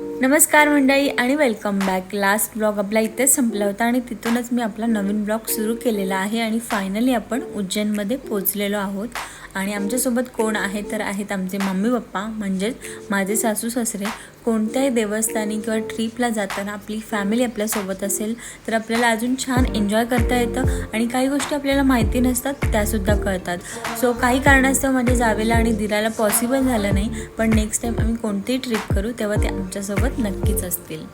नमस्कार मंडळी आणि वेलकम बॅक लास्ट ब्लॉग आपला इथेच संपला होता आणि तिथूनच मी आपला नवीन ब्लॉग सुरू केलेला आहे आणि फायनली आपण उज्जैनमध्ये पोचलेलो आहोत. आणि आमच्यासोबत कोण आहे तर आहेत आमचे मम्मी पप्पा म्हणजेच माझे सासू सासरे. कोणत्याही देवस्थानी किंवा ट्रीपला जाताना आपली फॅमिली आपल्यासोबत असेल तर आपल्याला अजून छान एन्जॉय करता येतं आणि काही गोष्टी आपल्याला माहिती नसतात त्यासुद्धा कळतात. सो काही कारणास्तव माझ्या जावेला आणि दिराला पॉसिबल झालं नाही पण नेक्स्ट टाईम आम्ही कोणतीही ट्रिप करू तेव्हा ते आमच्यासोबत नक्कीच असतील.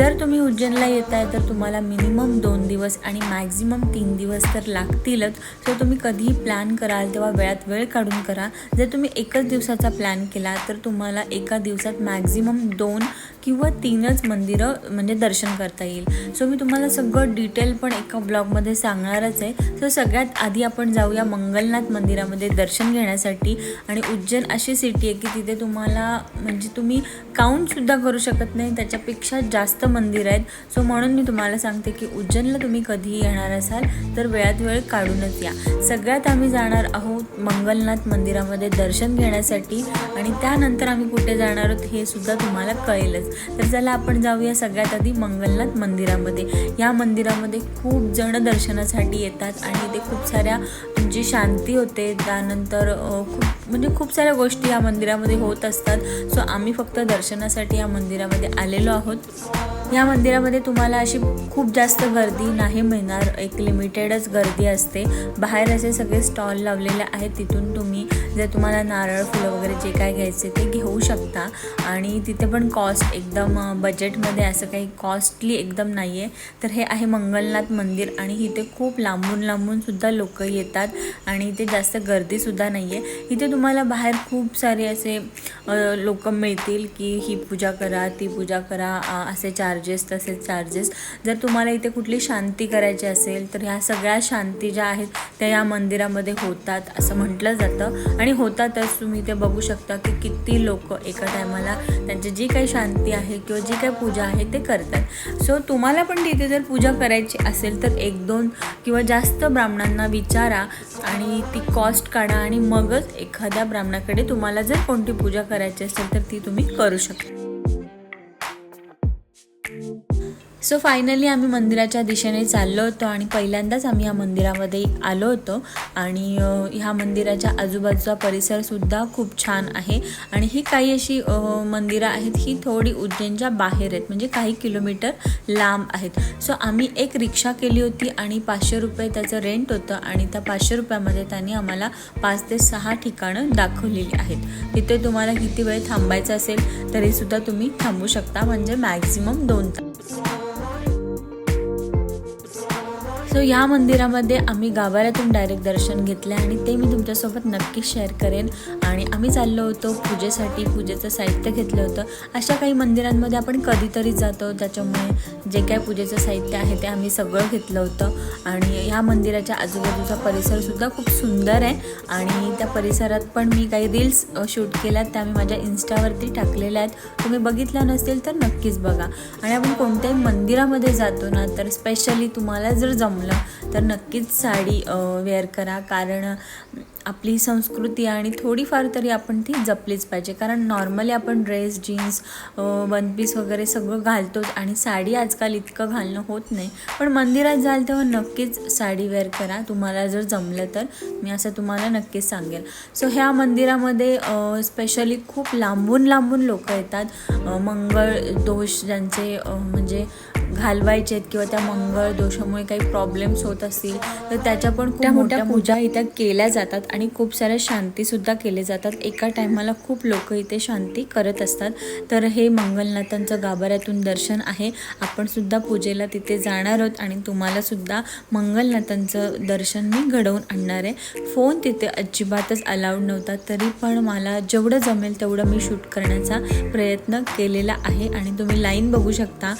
जर तुम्ही उज्जैनला येत आहे तर तुम्हाला मिनिमम दोन दिवस आणि मॅक्झिमम तीन दिवस तर लागतीलच. सो तुम्ही कधीही प्लॅन कराल तेव्हा वेळात वेळ काढून करा. जर तुम्ही एकच दिवसाचा प्लॅन केला तर तुम्हाला एका दिवसात मॅक्झिमम दोन किंवा तीनच मंदिरं म्हणजे दर्शन करता येईल. सो मी तुम्हाला सगळं डिटेल पण एका ब्लॉगमध्ये सांगणारच आहे. सो सगळ्यात आधी आपण जाऊया मंगलनाथ मंदिरामध्ये दर्शन घेण्यासाठी. आणि उज्जैन अशी सिटी आहे की तिथे तुम्हाला म्हणजे तुम्ही काउंटसुद्धा करू शकत नाही. त्याच्यापेक्षा जास्त मंदिर आहेत. सो म्हणून मी तुम्हाला सांगते की उज्जैनला तुम्ही कधीही येणार असाल तर वेळात वेळ काढूनच या. सगळ्यात आम्ही जाणार आहोत मंगलनाथ मंदिरामध्ये दर्शन घेण्यासाठी आणि त्यानंतर आम्ही कुठे जाणार आहोत हे सुद्धा तुम्हाला कळेलच. तर चला आपण जाऊया सगळ्यात आधी मंगलनाथ मंदिरामध्ये. या मंदिरामध्ये खूप जण दर्शनासाठी येतात आणि इथे खूप साऱ्या तुमची शांती होते त्यानंतर खूप म्हणजे खूप साऱ्या गोष्टी या मंदिरामध्ये होत असतात. सो आम्ही फक्त दर्शनासाठी या मंदिरामध्ये आलेलो आहोत. या मंदिरामध्ये तुम्हाला अशी खूप जास्त गर्दी नाही मिळणार. एक लिमिटेडच गर्दी असते. बाहेर असे सगळे स्टॉल लावलेले आहेत. तिथून तुम्ही जर तुम्हाला नारळ फुलं वगैरे जे काय घ्यायचे ते घेऊ शकता. आणि तिथे पण कॉस्ट एकदम बजेटमध्ये असं काही कॉस्टली एकदम नाही आहे तर हे आहे मंगलनाथ मंदिर आणि इथे खूप लांबून लांबून सुद्धा लोक येतात. आणि इथे जास्त गर्दीसुद्धा नाही आहे इथे तुम्हाला बाहेर खूप सारे असे लोक मिळतील की ही पूजा करा ती पूजा करा असे चार चार्जेस तसेच चार्जेस जर तुम्हाला इथे कुठली शांती करायची असेल तर ह्या सगळ्या शांती ज्या आहेत त्या या मंदिरामध्ये होतात असं म्हटलं जातं. आणि होतातच तुम्ही इथे बघू शकता की किती लोक एका टायमाला त्यांची जी काही शांती आहे किंवा जी काही पूजा आहे ते करतात. सो तुम्हाला पण तिथे जर पूजा करायची असेल तर एक दोन किंवा जास्त ब्राह्मणांना विचारा आणि ती कॉस्ट काढा आणि मगच एखाद्या ब्राह्मणाकडे तुम्हाला जर कोणती पूजा करायची असेल तर ती तुम्ही करू शकता. सो फायनली आम्ही मंदिराच्या दिशेने चाललो होतो आणि पहिल्यांदाच आम्ही या मंदिरामध्ये आलो होतो. आणि ह्या मंदिराच्या आजूबाजूचा परिसरसुद्धा खूप छान आहे. आणि ही काही अशी मंदिरं आहेत ही थोडी उज्जैनच्या बाहेर आहेत. म्हणजे काही किलोमीटर लांब आहेत. सो आम्ही एक रिक्षा केली होती आणि पाचशे रुपये त्याचं रेंट होतं आणि त्या पाचशे रुपयामध्ये त्यांनी आम्हाला पाच ते सहा ठिकाणं दाखवलेली आहेत. तिथे तुम्हाला किती वेळ थांबायचं असेल तरीसुद्धा तुम्ही थांबू शकता. म्हणजे मॅक्झिमम दोन तास. सो ह्या मंदिरामध्ये आम्ही गाभाऱ्यातून डायरेक्ट दर्शन घेतलं आणि ते मी तुमच्यासोबत नक्कीच शेअर करेन. आणि आम्ही चाललो होतो पूजेसाठी पूजेचं साहित्य घेतलं होतं. अशा काही मंदिरांमध्ये आपण कधीतरी जातो. त्याच्यामुळे जे काय पूजेचं साहित्य आहे ते आम्ही सगळं घेतलं होतं. आणि ह्या मंदिराच्या आजूबाजूचा परिसरसुद्धा खूप सुंदर आहे. आणि त्या परिसरात पण मी काही रील्स शूट केल्यात. त्या मी माझ्या इन्स्टावरती टाकलेल्या आहेत. तुम्ही बघितल्या नसतील तर नक्कीच बघा. आणि आपण कोणत्याही मंदिरामध्ये जातो ना तर स्पेशली तुम्हाला जर जमलं तर नक्कीच साडी वेअर करा. कारण आपली संस्कृती आणि थोडीफार तरी आपण ती जपलीच पाहिजे. कारण नॉर्मली आपण ड्रेस जीन्स वन पीस वगैरे सगळं घालतोच आणि साडी आजकाल इतकं घालणं होत नाही. पण मंदिरात जाल तेव्हा नक्कीच साडी वेअर करा. तुम्हाला जर जमलं तर. मी असं तुम्हाला नक्कीच सांगेल. सो ह्या मंदिरामध्ये स्पेशली खूप लांबून लांबून लोक येतात. मंगळ दोष ज्यांचे म्हणजे घालवायचे आहेत किंवा त्या मंगळ दोषामुळे काही प्रॉब्लेम्स होत असतील तर त्याच्या पण खूप मोठ्या पूजा इथं केल्या जातात आणि खूप साऱ्या शांतीसुद्धा केले जातात. एका टायमाला खूप लोक इथे शांती करत असतात. तर हे मंगलनाथांचं गाभाऱ्यातून दर्शन आहे. आपण सुद्धा पूजेला तिथे जाणार आहोत आणि तुम्हाला सुद्धा मंगलनाथांचं दर्शन मी घडवून आणणार आहे. फोन तिथे अजिबातच अलाउड नव्हता. तरी पण मला जेवढं जमेल तेवढं मी शूट करण्याचा प्रयत्न केलेला आहे. आणि तुम्ही लाईन बघू शकता.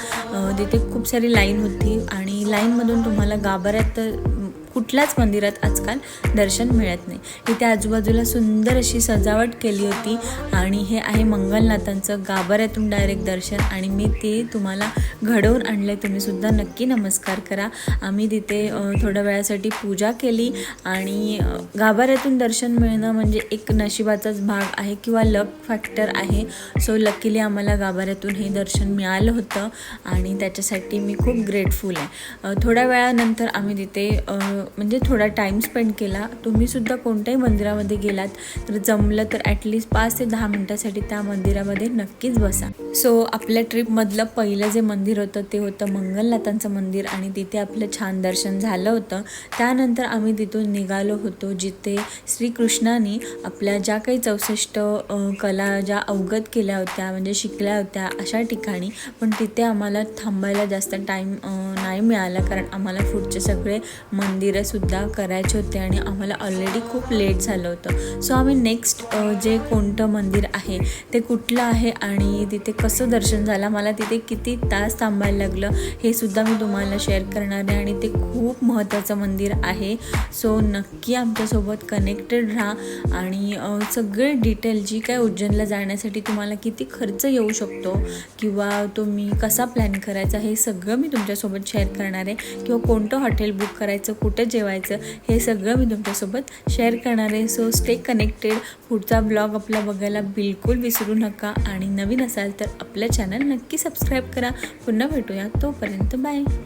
तिथे खूप सारी लाईन होती आणि लाईनमधून तुम्हाला गाभाऱ्यात कुठल्याच मंदिरात आजकाल दर्शन मिळत नाही. इथे आजूबाजूला सुंदर अशी सजावट केली होती आणि हे आहे मंगलनाथांचं गाभाऱ्यातून डायरेक्ट दर्शन आणि मी ते तुम्हाला घडवून आणले तुम्ही सुद्धा नक्की नमस्कार करा. आम्ही तिथे थोड्या वेळासाठी पूजा केली आणि गाभाऱ्यातून दर्शन मिळणं म्हणजे एक नशिबाचाच भाग आहे किंवा लक फॅक्टर आहे. सो लकीली आम्हाला गाभाऱ्यातून हे दर्शन मिळालं होतं आणि त्याच्यासाठी मी खूप ग्रेटफुल आहे. थोड्या वेळानंतर आम्ही तिथे म्हणजे थोडा टाईम स्पेंड केला. तुम्हीसुद्धा कोणत्याही मंदिरामध्ये गेलात तर जमलं तर ॲटलिस्ट पाच ते दहा मिनटासाठी त्या मंदिरामध्ये नक्कीच बसा. सो आपल्या ट्रिपमधलं पहिलं जे मंदिर होतं ते होतं मंगलनाथांचं मंदिर आणि तिथे आपलं छान दर्शन झालं होतं. त्यानंतर आम्ही तिथून निघालो होतो जिथे श्रीकृष्णाने आपल्या ज्या काही चौसष्ट कला ज्या अवगत केल्या होत्या म्हणजे शिकल्या होत्या अशा ठिकाणी पण तिथे आम्हाला थांबायला जास्त टाईम नाही मिळाला कारण आम्हाला पुढचे सगळे मंदिरंसुद्धा करायचे होते आणि आम्हाला ऑलरेडी खूप लेट झालं होतं. सो आम्ही नेक्स्ट जे कोणतं मंदिर आहे ते कुठलं आहे आणि तिथे कसं दर्शन झालं मला तिथे किती तास थांबायला लागलं हे सुद्धा मी तुम्हाला शेअर करणार आहे आणि ते खूप महत्त्वाचं मंदिर आहे. सो नक्की आमच्यासोबत कनेक्टेड राहा आणि सगळे डिटेल जी काय उज्जैनला जाण्यासाठी तुम्हाला किती खर्च येऊ शकतो किंवा तुम्ही कसा प्लॅन करायचा हे सगळं मी तुमच्यासोबत शेअर करणार आहे किंवा कोणतं हॉटेल बुक करायचं कुठं जेवायचं हे सगळं मी तुमच्यासोबत शेअर करणार आहे. सो स्टे कनेक्टेड पुढचा ब्लॉग आपला बघायला बिलकुल विसरू नका. आणि नवीन असाल तर आपलं चॅनल नक्की सबस्क्राईब करा. पुन्हा भेटूया. तोपर्यंत बाय